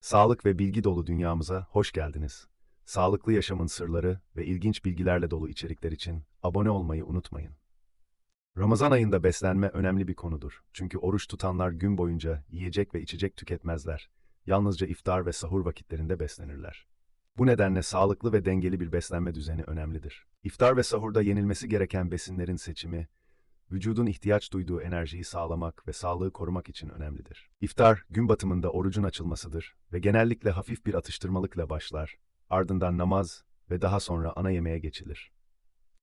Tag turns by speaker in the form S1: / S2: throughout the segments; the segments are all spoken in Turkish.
S1: Sağlık ve bilgi dolu dünyamıza hoş geldiniz. Sağlıklı yaşamın sırları ve ilginç bilgilerle dolu içerikler için abone olmayı unutmayın. Ramazan ayında beslenme önemli bir konudur. Çünkü oruç tutanlar gün boyunca yiyecek ve içecek tüketmezler. Yalnızca iftar ve sahur vakitlerinde beslenirler. Bu nedenle sağlıklı ve dengeli bir beslenme düzeni önemlidir. İftar ve sahurda yenilmesi gereken besinlerin seçimi, vücudun ihtiyaç duyduğu enerjiyi sağlamak ve sağlığı korumak için önemlidir. İftar, gün batımında orucun açılmasıdır ve genellikle hafif bir atıştırmalıkla başlar, ardından namaz ve daha sonra ana yemeğe geçilir.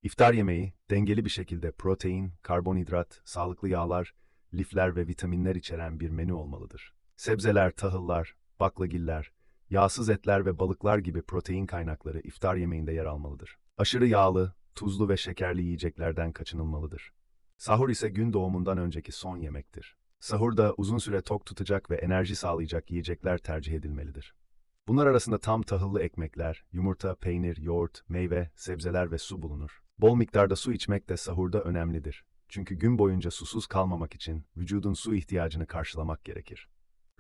S1: İftar yemeği, dengeli bir şekilde protein, karbonhidrat, sağlıklı yağlar, lifler ve vitaminler içeren bir menü olmalıdır. Sebzeler, tahıllar, baklagiller, yağsız etler ve balıklar gibi protein kaynakları iftar yemeğinde yer almalıdır. Aşırı yağlı, tuzlu ve şekerli yiyeceklerden kaçınılmalıdır. Sahur ise gün doğumundan önceki son yemektir. Sahurda uzun süre tok tutacak ve enerji sağlayacak yiyecekler tercih edilmelidir. Bunlar arasında tam tahıllı ekmekler, yumurta, peynir, yoğurt, meyve, sebzeler ve su bulunur. Bol miktarda su içmek de sahurda önemlidir. Çünkü gün boyunca susuz kalmamak için vücudun su ihtiyacını karşılamak gerekir.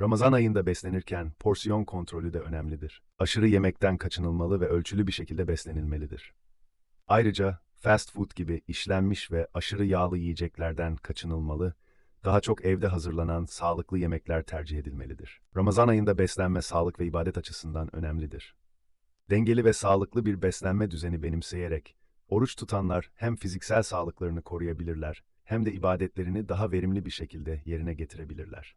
S1: Ramazan ayında beslenirken porsiyon kontrolü de önemlidir. Aşırı yemekten kaçınılmalı ve ölçülü bir şekilde beslenilmelidir. Ayrıca fast food gibi işlenmiş ve aşırı yağlı yiyeceklerden kaçınılmalı, daha çok evde hazırlanan sağlıklı yemekler tercih edilmelidir. Ramazan ayında beslenme sağlık ve ibadet açısından önemlidir. Dengeli ve sağlıklı bir beslenme düzeni benimseyerek, oruç tutanlar hem fiziksel sağlıklarını koruyabilirler, hem de ibadetlerini daha verimli bir şekilde yerine getirebilirler.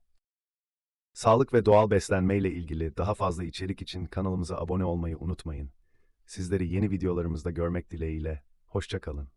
S1: Sağlık ve doğal beslenme ile ilgili daha fazla içerik için kanalımıza abone olmayı unutmayın. Sizleri yeni videolarımızda görmek dileğiyle, hoşça kalın.